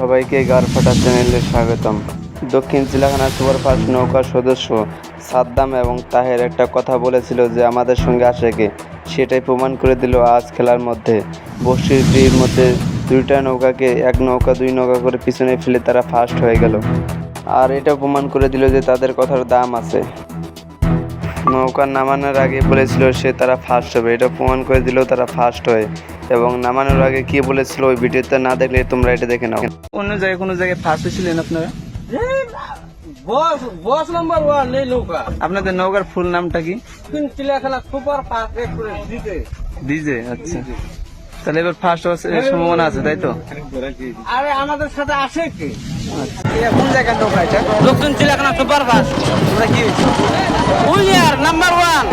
সবাইকে গারফাটা চ্যানেলে স্বাগতম। দক্ষিণ চিলাখানা সুপারফাস্ট নৌকার সদস্য সাদ্দাম এবং তাহের একটা কথা বলেছিল যে আমাদের সঙ্গে আসে কে? সেটাই প্রমাণ করে দিল আজ খেলার মধ্যে। বস্তিটির মধ্যে দুইটা নৌকাকে এক নৌকা, দুই নৌকা করে পিছনে ফেলে তারা ফার্স্ট হয়ে গেল। আর এটা প্রমাণ করে দিল যে তাদের কথার দাম আছে। নৌকা নামানোর আগে বলেছিল সে তারা ফার্স্ট হবে। এটা প্রমাণ করে দিল তারা ফার্স্ট হয়। এবং নামানোর আগে কি বলেছিল ওই ভিডিওতে না দেখলে তোমরা এটা দেখে নাও। অন্য জায়গায় কোনো জায়গায় ফার্স্ট হয়েছিলেন আপনারা? বস বস নাম্বার ওয়ান এই নৌকা আপনাদের নৌকার ফুল নামটা কি? চিলাখানা সুপার ফাস্ট দিতে ডিজে আচ্ছা। তাহলে এবার ফার্স্ট হওয়ার সম্ভাবনা আছে তাই তো? আরে আমাদের সাথে আসে কি? কোন জায়গার নৌকা এটা? দক্ষিণ চিলাখানা সুপার ফাস্ট তোমরা কি হয়েছে? নাম্বার ওয়ান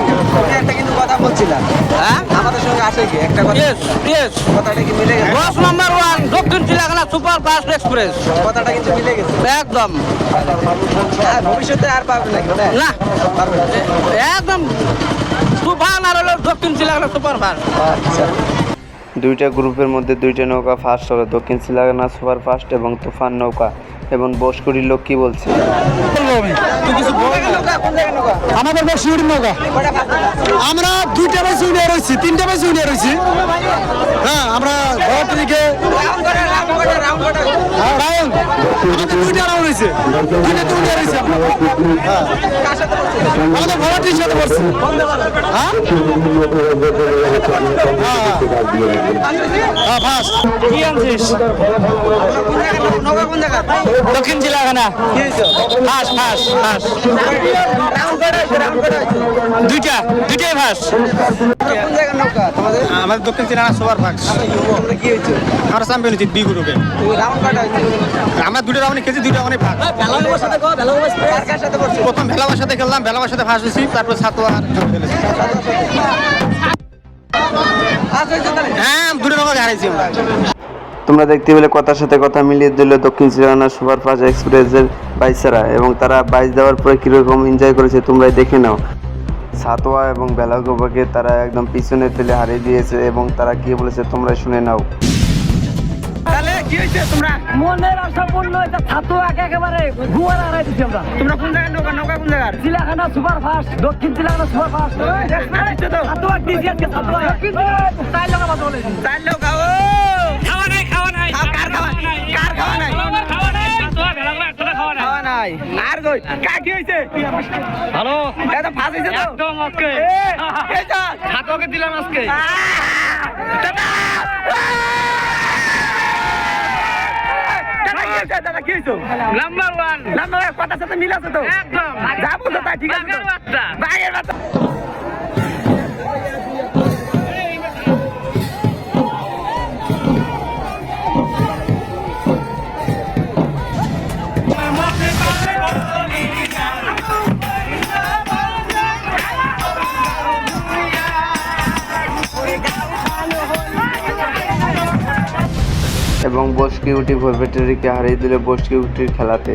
একটা কিন্তু কথা বলছিলাম। হ্যাঁ? আমাদের কি? একটা কথা ইয়েস ইয়েস কথাটা কি মিলে গেছে? বস নাম্বার ওয়ান দক্ষিণ চিলাখানা সুপার ফাস্ট এক্সপ্রেস। কথাটা কিন্তু মিলে গেছে। একদম। হ্যাঁ, ভবিষ্যতে আর পারবে নাকি না। পারবে একদম। তুফান আর হলো দক্ষিণ সুপার ফাস্ট। আচ্ছা। দুইটা গ্রুপের মধ্যে দুইটা নৌকা ফার্স্ট হলো দক্ষিণ শিলাগানা সুপার ফাস্ট এবং তুফান নৌকা। এবং বসকুড়ির লোক কি বলছে? আমাদের বড় শিউরি নৌকা। আমরা দুইটা বাস ইউনিয়ন রয়েছি, তিনটা বাস ইউনিয়ন রয়েছি। হ্যাঁ আমরা ঘর থেকে আমাদের দুইটা রাউন্ড হয়েছে দুইটা রয়েছে। হ্যাঁ। আমাদের ভরাটির সাথে পড়ছে হ্যাঁ? ফার্স্ট কি আনছিস? দক্ষিণ জেলাখানা ফার্স্ট ফার্স্ট ফার্স্ট দুইটা দুইটাই ফার্স্ট আমাদের দক্ষিণ সবার ফার্স্ট আমরা চ্যাম্পিয়ন হয়েছি বি গ্রুপে আমরা দুটো রাউন্ডে খেয়েছি দুটো রাউন্ডে ফার্স্ট প্রথম ভেলাবার সাথে খেললাম ভেলাবার সাথে ফার্স্ট তারপর সাতোয়া আর হ্যাঁ দুটো হারাইছি আমরা। তোমরা দেখতে পেলে কথার সাথে কথা মিলিয়ে দিল দক্ষিণ শিলাগানা সুপারফাস্ট এক্সপ্রেসের বাইসারা এবং তারা বাইশ দেওয়ার পরে কীরকম এনজয় করেছে তোমরাই দেখে নাও। সাতোয়া এবং বেলাগোবাকে তারা একদম পিছনে ফেলে হারিয়ে দিয়েছে এবং তারা কি বলেছে তোমরা শুনে নাও। কি হয়েছে তোমরা? মনের আশা পূর্ণ হয়েছে ছাত্র একে একেবারে ঘুমার হারাই দিচ্ছি আমরা। তোমরা কোন জায়গায় নৌকা? নৌকা কোন জায়গার? চিলাখানা সুপার ফাস্ট দক্ষিণ চিলাখানা সুপার ফাস্ট ছাত্র দিয়েছি আজকে ছাত্র চার লোক আমার বলে চার লোক ও। খাওয়া নাই খাওয়া নাই। কার খাওয়া কার খাওয়া নাই? খাওয়া নাই আর কই? কা কি হইছে ভালো এটা ফাঁস হইছে তো। একদম ওকে। এই যা ছাত্রকে দিলাম আজকে। দাদা! কি হইছো? নাম্বার ওয়ান নাম্বার কথার সাথে মিল আছে তো? একদম। যা বলছো তাই ঠিক আছে বাচ্চা। এবং বসকিউটি ভরভেটারিকে হারিয়ে দিল বসকিউটির খেলাতে।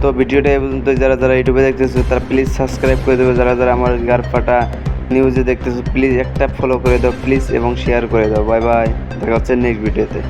তো ভিডিওটা এই পর্যন্ত, যারা যারা ইউটিউবে দেখতেছো, তারা প্লিজ সাবস্ক্রাইব করে দেবে। যারা যারা আমার গারফাটা নিউজে দেখতেছো প্লিজ একটা ফলো করে দাও প্লিজ এবং শেয়ার করে দাও। বাই বাই দেখা হচ্ছে নেক্সট ভিডিওতে